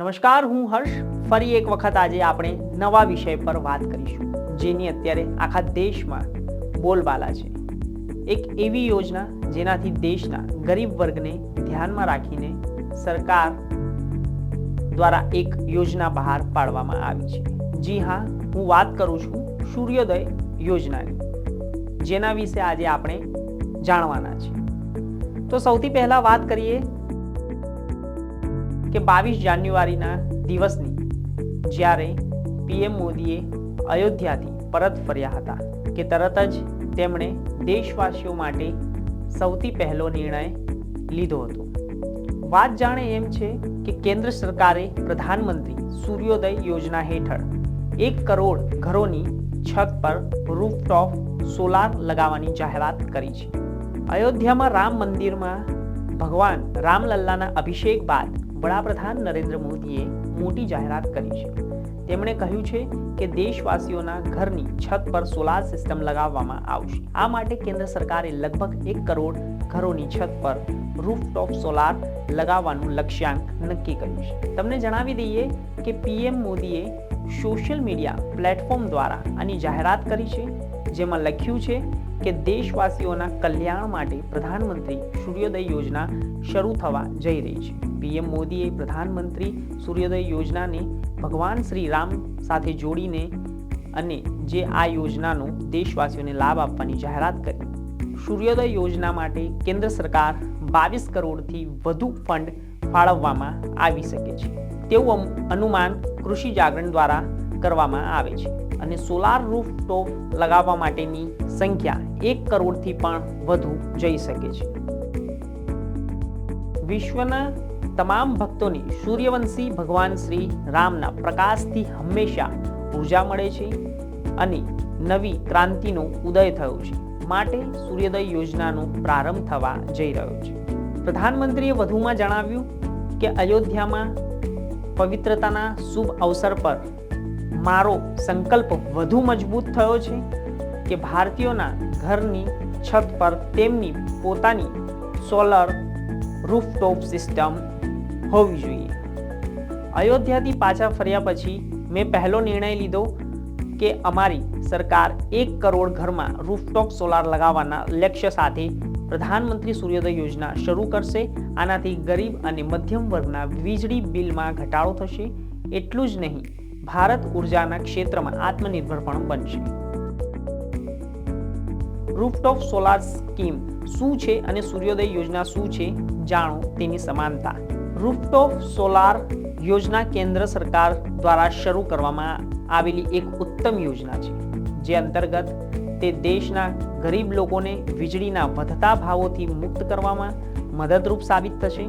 નમસ્કાર, હું હર્ષ. ફરી એક વખત આજે આપણે નવા વિષય પર વાત કરીશું, જેની અત્યારે આખા દેશમાં બોલબાલા છે. એક એવી યોજના જેનાથી દેશના ગરીબ વર્ગને ધ્યાનમાં રાખીને સરકાર દ્વારા એક યોજના બહાર પાડવામાં આવી છે. જી હા, હું વાત કરું છું સૂર્યોદય યોજનાની, જેના વિશે આજે આપણે જાણવાના છે તો સૌથી પહેલા વાત કરીએ કે બાવીસ જાન્યુઆરીના દિવસની જ્યારે પીએમ મોદીએ અયોધ્યાથી પરત ફર્યા હતા કે તરત જ તેમણે દેશવાસીઓ માટે સૌથી પહેલો નિર્ણય લીધો હતો. વાત જાણે એમ છે કે કેન્દ્ર સરકારે પ્રધાનમંત્રી સૂર્યોદય યોજના હેઠળ એક કરોડ ઘરોની છત પર રૂફટોપ સોલાર લગાવવાની જાહેરાત કરી છે. અયોધ્યામાં રામ મંદિરમાં ભગવાન રામલલ્લાના અભિષેક બાદ વડાપ્રધાન નરેન્દ્ર મોદીએ મોટી જાહેરાત કરી છે. તેમણે કહ્યું છે કે દેશવાસીઓના ઘરની છત પર સોલાર સિસ્ટમ લગાવવામાં આવશે. આ માટે કેન્દ્ર સરકારે લગભગ એક કરોડ ઘરોની છત પર રૂફટોપ સોલાર લગાવવાનું લક્ષ્યાંક નક્કી કર્યું છે. તમને જણાવી દઈએ કે પીએમ મોદીએ સોશિયલ મીડિયા પ્લેટફોર્મ દ્વારા આની જાહેરાત કરી છે, જેમાં લખ્યું છે કે દેશવાસીઓના કલ્યાણ માટે પ્રધાનમંત્રી સૂર્યોદય યોજના શરૂ થવા જઈ રહી છે. પીએમ મોદીએ પ્રધાનમંત્રી સૂર્યોદય યોજનાને ભગવાન શ્રી રામ સાથે જોડીને અને જે આ યોજનાનો દેશવાસીઓને લાભ આપવાની જાહેરાત કરી. સૂર્યોદય યોજના માટે કેન્દ્ર સરકાર બાવીસ કરોડથી વધુ ફંડ ફાળવવામાં આવી શકે છે. તેવું અનુમાન કૃષિ જાગરણ દ્વારા કરવામાં આવે છે. અને સોલાર રૂફ ટોપ લગાવવા માટેની સંખ્યા એક કરોડથી પણ વધુ જઈ શકે છે. વિશ્વના તમામ ભક્તોને સૂર્યવંશી ભગવાન શ્રી રામના પ્રકાશથી હંમેશા ઊર્જા મળે છે અને નવી ક્રાંતિનો ઉદય થયો છે. માટે સૂર્યોદય યોજનાનો પ્રારંભ થવા જઈ રહ્યો છે. પ્રધાનમંત્રીએ વધુમાં જણાવ્યું કે અયોધ્યામાં પવિત્રતાના શુભ અવસર પર મારો સંકલ્પ વધુ મજબૂત થયો છે કે ભારતીયોના ઘરની છત પર તેમની પોતાની સોલર રૂફટોપ સિસ્ટમ હોવી જોઈએ. અયોધ્યાથી પાછા ફર્યા પછી મેં પહેલો નિર્ણય લીધો કે અમારી સરકાર એક કરોડ ઘરમાં રૂફટોપ સોલાર લગાવવાના લક્ષ્ય સાથે પ્રધાનમંત્રી સૂર્યોદય યોજના શરૂ કરશે. આનાથી ગરીબ અને મધ્યમ વર્ગના વીજળી બિલમાં ઘટાડો થશે. એટલું જ નહીં ભારત ઉર્જાના ક્ષેત્રમાં આત્મનિર્ભર પણ બનશે. રૂફટોપ સોલાર સ્કીમ શું છે અને સૂર્યોદય યોજના શું છે જાણો તેની સમાનતા. રૂફટોપ સોલાર યોજના કેન્દ્ર સરકાર દ્વારા શરૂ કરવામાં આવેલી એક ઉત્તમ યોજના છે, જે અંતર્ગત તે દેશના ગરીબ લોકોને વીજળીના વધતા ભાવોથી મુક્ત કરવામાં મદદરૂપ સાબિત થશે.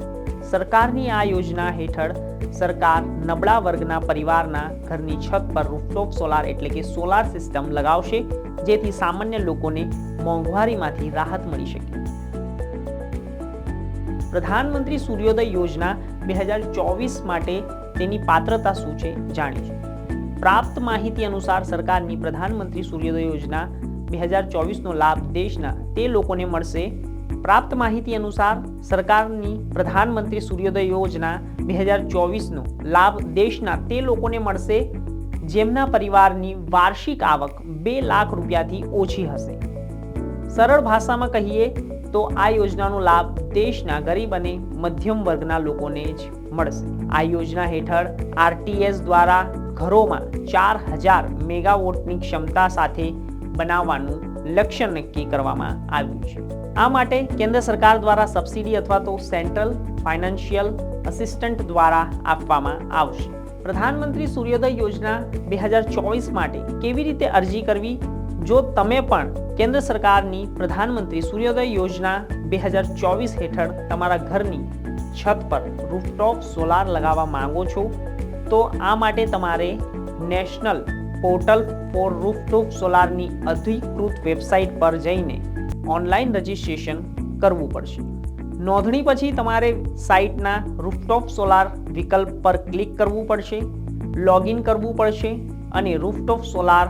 સરકારની આ યોજના હેઠળ સરકાર નબળા વર્ગના પરિવારના ઘરની છત પર રૂફટોપ સોલાર એટલે કે સોલાર સિસ્ટમ લગાવશે, જેથી સામાન્ય લોકોને મોંઘવારીમાંથી રાહત મળી શકે. પ્રધાનમંત્રી સૂર્યોદય યોજના બે હજાર ચોવીસ માટે તેની પાત્રતા શું છે જાણીશું પ્રાપ્ત માહિતી અનુસાર સરકારની પ્રધાનમંત્રી સૂર્યોદય યોજના બે હજાર ચોવીસનો લાભ દેશના તે લોકોને મળશે પ્રાપ્ત માહિતી અનુસાર સરકારની પ્રધાનમંત્રી સૂર્યોદય યોજના બે હજાર ચોવીસનો લાભ દેશના તે લોકોને મળશે જેમના પરિવારની વાર્ષિક આવક બે લાખ રૂપિયાથી ઓછી હશે. સરળ ભાષામાં કહીએ તો આ યોજનાનો લાભ દેશના ગરીબ અને મધ્યમ વર્ગના લોકોને જ મળશે. આ યોજના હેઠળ આરટીએસ દ્વારા ઘરોમાં ચાર હજાર મેગાવોટની ક્ષમતા સાથે બનાવવાનું લક્ષ્ય નક્કી કરવામાં આવ્યું છે. આ માટે કેન્દ્ર સરકાર દ્વારા સબસિડી અથવા તો સેન્ટ્રલ ફાઇનાન્શિયલ અસિસ્ટન્ટ દ્વારા આપવામાં આવશે. પ્રધાનમંત્રી સૂર્યોદય યોજના બે હજાર ચોવીસ માટે કેવી રીતે અરજી કરવી? જો તમે પણ કેન્દ્ર સરકારની પ્રધાનમંત્રી સૂર્યોદય યોજના બે હજાર ચોવીસ હેઠળ તમારા ઘરની છત પર રૂફટોપ સોલાર લગાવવા માંગો છો, તો આ માટે તમારે નેશનલ પોર્ટલ ફોર રૂફટોપ સોલારની અધિકૃત વેબસાઇટ પર જઈને ઓનલાઈન રજિસ્ટ્રેશન કરવું પડશે. નોંધણી પછી તમારે સાઇટના રૂફટોપ સોલાર વિકલ્પ પર ક્લિક કરવું પડશે, લોગિન કરવું પડશે અને રૂફટોપ સોલાર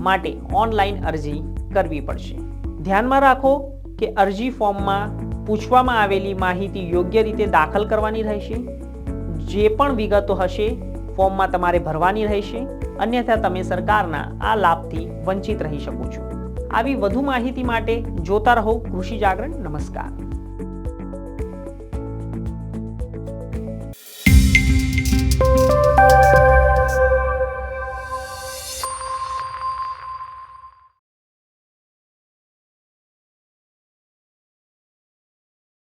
માટે ઓનલાઈન અરજી કરવી પડશે. ધ્યાનમાં રાખો કે અરજી ફોર્મમાં પૂછવામાં આવેલી માહિતી યોગ્ય રીતે દાખલ કરવાની રહેશે. જે પણ વિગતો હશે ફોર્મમાં તમારે ભરવાની રહેશે. અન્યથા તમે સરકારના આ લાભથી વંચિત રહી શકો છો. આવી વધુ માહિતી માટે જોતા રહો કૃષિ જાગરણ નમસ્કાર.